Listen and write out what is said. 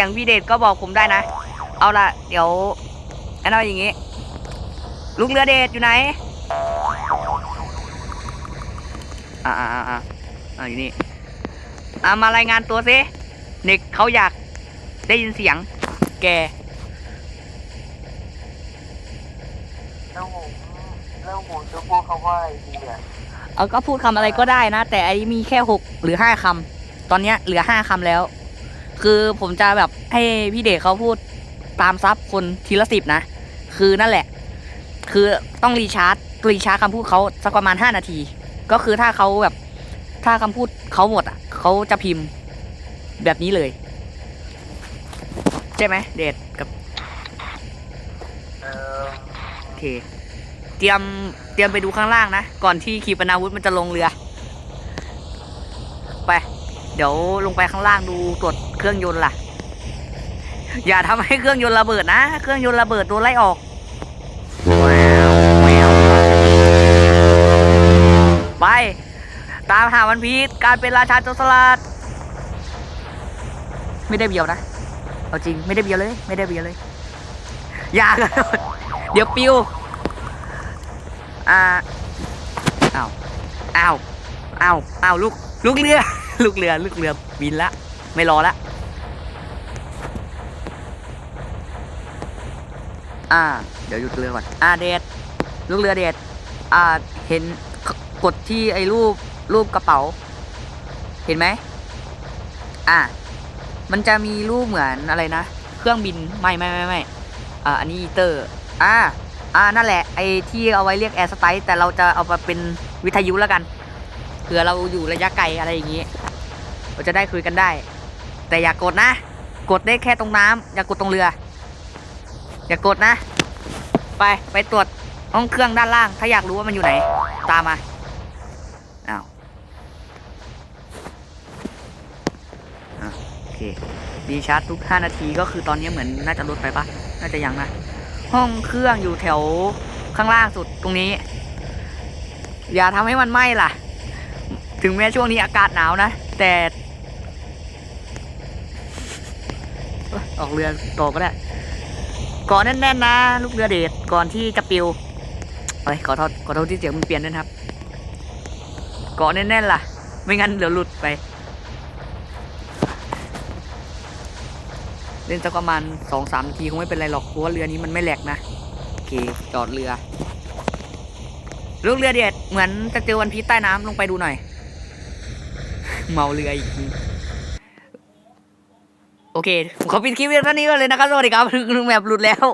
สียงพี่เดชก็บอกผมได้นะ เอาละเดี๋ยวอันเอาอย่างงี้ลูกเรือเดชอยู่ไหนอ่าอ่าอ่าอ่าอ่าอยู่นี่อ่ามารายงานตัวสิเด็กเขาอยากได้ยินเสียง แกแล้วผมแล้วผมจะพูดคำว่าอะไรดีอะเอาก็พูดคำอะไรก็ได้นะ แต่อันนี้มีแค่หกหรือห้าคำตอนเนี้ยเหลือห้าคำแล้ว คือผมจะแบบให้พี่เดชเขาพูดตามซับคนทีละสิบนะ คือนั่นแหละ คือต้องรีชาร์จรีชาร์จคำพูดเขาสักประมาณห้านาที ก็คือถ้าเขาแบบถ้าคำพูดเขาหมดอะเขาจะพิมพ์แบบนี้เลย ใช่ไหมเดชกับเออโอเค เตรียมเตรียมไปดูข้างล่างนะ ก่อนที่ขีปนาวุธมันจะลงเรือไป เดี๋ยวลงไปข้างล่างดูตรวจเครื่องยนต์ล่ะ อย่าทำให้เครื่องยนต์ระเบิดนะ เครื่องยนต์ระเบิดโดนไล่ออกแววแววไป ตามหาวันพีชการเป็นราชาโจรสลัด ไม่ได้เบียวนะ เอาจริงไม่ได้เบียวเลย ไม่ได้เบียวเลย อย่ากระโดดเดี๋ยวปิวอ่าอ้าวอ้าวอ้าวอ้าวลูกลูกเรือ ลูกเรือลูกเรือบินละ ไม่รอละ อ่า เดี๋ยวหยุดเรือก่อน อ่าเดดลูกเรือเดดอ่า เห็นกดที่ไอ้รูปรูปกระเป๋า เห็นไหม อ่า มันจะมีรูปเหมือนอะไรนะ เครื่องบิน ไม่ไม่ไม่ไม่อ่า อันนี้อีเตอร์ อ่า อ่า นั่นแหละ ไอ้ที่เอาไว้เรียกแอร์สไตล์แต่เราจะเอามาเป็นวิทยุแล้วกันเผื่อเราอยู่ระยะไกลอะไรอย่างนี้ เราจะได้คุยกันได้ แต่อย่ากกดนะ กดได้แค่ตรงน้ำอย่ากดตรงเรือ อย่ากดนะ ไปไปตรวจห้องเครื่องด้านล่าง ถ้าอยากรู้ว่ามันอยู่ไหน ตามมาอ้าวโอเคดีชาร์จทุก 5 นาทีก็คือตอนนี้เหมือนน่าจะลดไปปะน่าจะยังนะห้องเครื่องอยู่แถวข้างล่างสุดตรงนี้ อย่าทำให้มันไหม้ล่ะ ถึงแม้ช่วงนี้อากาศหนาวนะ แต่ ออกเรือต่อก็ได้เกาะแน่นๆนะ ลูกเรือเดชก่อนที่จะปิวเอ้ยขอโทษขอโทษที่เสียงมันเปลี่ยนนะครับเกาะแน่นๆล่ะ ไม่งั้นเดี๋ยวหลุดไป เล่นสักประมาณสองสามนาทีคงไม่เป็นไรหรอกเพราะว่าเรือนี้มันไม่แหลกนะโอเคจอดเรือ ลูกเรือเด็ดเหมือนจะเจอวันพีใต้น้ำลงไปดูหน่อย เมาเรืออีกที โอเคผมขอปิดคลิปเพียงเท่านี้ก่อนเลยนะครับสวัสดีครับลุงแมบหลุดแล้ว